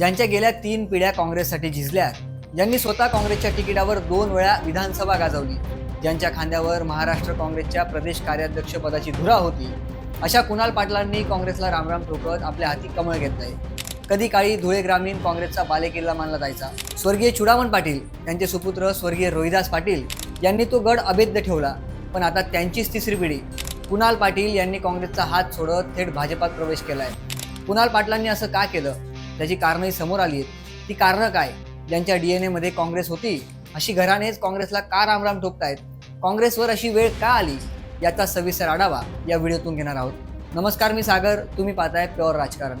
ज्यांच्या गेल्या तीन पिढ्या काँग्रेससाठी झिजल्या ज्यांनी स्वतः काँग्रेसच्या तिकिटावर दोन वेळा विधानसभा गाजवली. ज्यांच्या खांद्यावर महाराष्ट्र काँग्रेसच्या प्रदेश कार्याध्यक्ष पदाची धुरा होती अशा कुणाल पाटलांनी काँग्रेसला रामराम ठोकत आपल्या हाती कमळ घेतलंय. कधी काळी धुळे ग्रामीण काँग्रेसचा बालेकिल्ला मानला जायचा. स्वर्गीय चुडामण पाटील त्यांचे सुपुत्र स्वर्गीय रोहिदास पाटील यांनी तो गड अभेद्य ठेवला पण आता त्यांचीच तिसरी पिढी. कुणाल पाटील यांनी काँग्रेसचा हात सोडत थेट भाजपात प्रवेश केलाय. कुणाल पाटलांनी असं का केलं? त्याची कारणंही समोर आली आहेत. ती कारणं काय? ज्यांच्या डी एन एमध्ये काँग्रेस होती अशी घरानेच काँग्रेसला का रामराम ठोकतायत? काँग्रेसवर अशी वेळ का आली? याचा सविस्तर आढावा या व्हिडिओतून घेणार आहोत. नमस्कार मी सागर. तुम्ही पाहताय प्युअर राजकारण.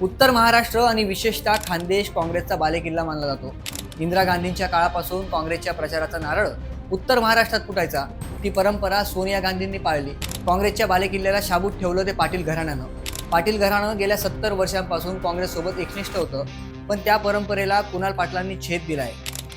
उत्तर महाराष्ट्र आणि विशेषतः खानदेश काँग्रेसचा बालेकिल्ला मानला जातो. इंदिरा गांधींच्या काळापासून काँग्रेसच्या प्रचाराचा नारळ उत्तर महाराष्ट्रात फुटायचा. ती परंपरा सोनिया गांधींनी पाळली. काँग्रेसच्या बालेकिल्ल्याला शाबूत ठेवलं ते पाटील घराण्यानं. पाटील घराणं गेल्या सत्तर वर्षांपासून काँग्रेससोबत एकनिष्ठ होतं पण त्या परंपरेला कुणाल पाटलांनी छेद दिलाय.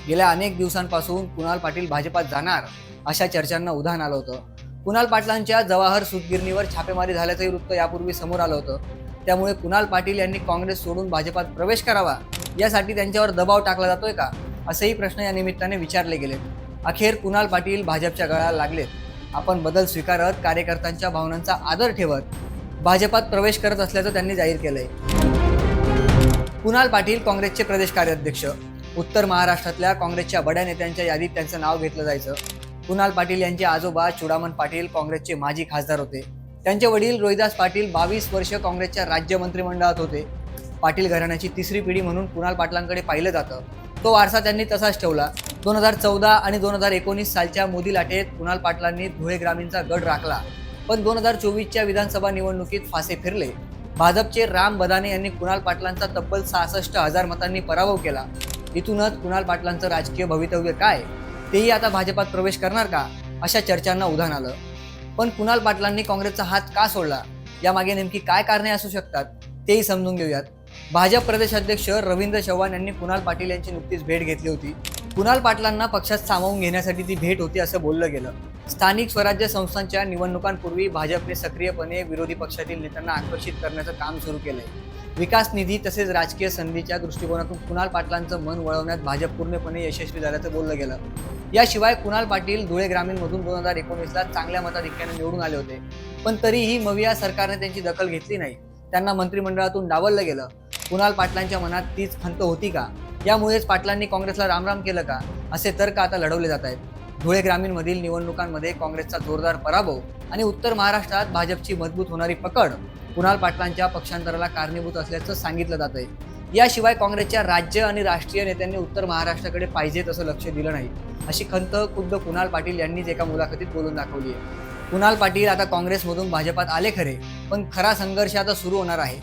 गेल्या अनेक दिवसांपासून कुणाल पाटील भाजपात जाणार अशा चर्चांना उधाण आलं होतं. कुणाल पाटलांच्या जवाहर सुतगिरणीवर छापेमारी झाल्याचंही वृत्त यापूर्वी समोर आलं होतं. त्यामुळे कुणाल पाटील यांनी काँग्रेस सोडून भाजपात प्रवेश करावा यासाठी त्यांच्यावर दबाव टाकला जातोय का? असेही प्रश्न या निमित्ताने विचारले गेले अखेर कुणाल पाटील भाजपच्या गळाला लागलेत. आपण बदल स्वीकारत कार्यकर्त्यांच्या भावनांचा आदर ठेवत भाजपात प्रवेश करत असल्याचं त्यांनी जाहीर केलंय. कुणाल पाटील काँग्रेसचे प्रदेश कार्याध्यक्ष. उत्तर महाराष्ट्रातल्या काँग्रेसच्या बड्या नेत्यांच्या यादीत त्यांचं नाव घेतलं जायचं. कुणाल पाटील यांचे आजोबा चुडामण पाटील काँग्रेसचे माजी खासदार होते. त्यांचे वडील रोहिदास पाटील बावीस वर्ष काँग्रेसच्या राज्य मंत्रिमंडळात होते. पाटील घराण्याची तिसरी पिढी म्हणून कुणाल पाटलांकडे पाहिलं जातं. तो वारसा त्यांनी तसाच ठेवला. दोन हजार चौदा आणि दोन हजार एकोणीस सालच्या मोदी लाटेत कुणाल पाटलांनी धुळे ग्रामीणचा गड राखला. पण दोन हजार चोवीसच्या विधानसभा निवडणुकीत फासे फिरले. भाजपचे राम बदाने यांनी कुणाल पाटलांचा तब्बल सहासष्ट हजार मतांनी पराभव केला. इथूनच कुणाल पाटलांचं राजकीय भवितव्य काय? तेही आता भाजपात प्रवेश करणार का? अशा चर्चांना उधाण आलं. पण कुणाल पाटलांनी काँग्रेसचा हात का सोडला? यामागे नेमकी काय कारणे असू शकतात? तेही समजून घेऊयात. भाजप प्रदेशाध्यक्ष रवींद्र चव्हाण यांनी कुणाल पाटील यांची नुकतीच भेट घेतली होती. कुणाल पाटलांना पक्षात सामावून घेण्यासाठी ती भेट होती असं बोललं गेलं. स्थानिक स्वराज्य संस्थांच्या निवडणुकांपूर्वी भाजपने सक्रियपणे विरोधी पक्षातील नेत्यांना आकर्षित करण्याचं काम सुरू केलंय. विकास निधी तसेच राजकीय संधीच्या दृष्टिकोनातून कुणाल पाटलांचं मन वळवण्यात भाजप पूर्णपणे यशस्वी झाल्याचं बोललं गेलं. याशिवाय कुणाल पाटील धुळे ग्रामीणमधून दोन हजार एकोणीसला चांगल्या मताधिक्याने निवडून आले होते. पण तरीही मविया सरकारने त्यांची दखल घेतली नाही. त्यांना मंत्रिमंडळातून डावललं गेलं. कुणाल पाटलांच्या मनात तीच खंत होती का? यामुळेच पाटलांनी काँग्रेसला रामराम केलं का? असे तर्क आता लढवले जात आहेत. धुळे ग्रामीणमधील निवडणुकांमध्ये काँग्रेसचा जोरदार पराभव आणि उत्तर महाराष्ट्रात भाजपची मजबूत होणारी पकड कुणाल पाटलांच्या पक्षांतराला कारणीभूत असल्याचं सांगितलं जात आहे. याशिवाय काँग्रेसच्या राज्य आणि राष्ट्रीय नेत्यांनी उत्तर महाराष्ट्राकडे पाहिजे तसं लक्ष दिलं नाही. अशी खंत खुद्द कुणाल पाटील यांनीच एका मुलाखतीत बोलून दाखवली आहे. कुणाल पाटील आता काँग्रेसमधून भाजपात आले खरे पण खरा संघर्ष आता सुरू होणार आहे.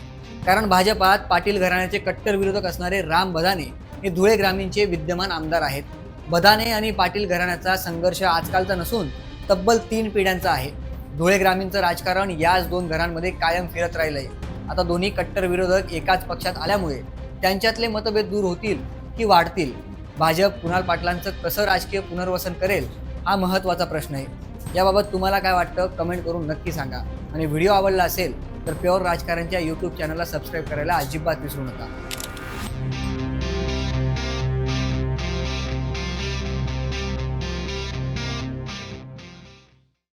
कारण भाजपात पाटील घराण्याचे कट्टर विरोधक असणारे राम बदाने हे धुळे ग्रामीणचे विद्यमान आमदार आहेत. बदाने आणि पाटील घराण्याचा संघर्ष आजकालचा नसून तब्बल तीन पिढ्यांचा आहे. धुळे ग्रामीणचं राजकारण याच दोन घरांमध्ये कायम फिरत राहिलंय. आता दोन्ही कट्टर विरोधक एकाच पक्षात आल्यामुळे त्यांच्यातले मतभेद दूर होतील की वाढतील? भाजप कुणाल पाटलांचं कसं राजकीय पुनर्वसन करेल हा महत्त्वाचा प्रश्न आहे. याबाबत तुम्हाला काय वाटतं कमेंट करून नक्की सांगा. आणि व्हिडिओ आवडला असेल तर प्युअर राजकारणच्या यूट्यूब चॅनलला सबस्क्राईब करायला अजिबात विसरू नका.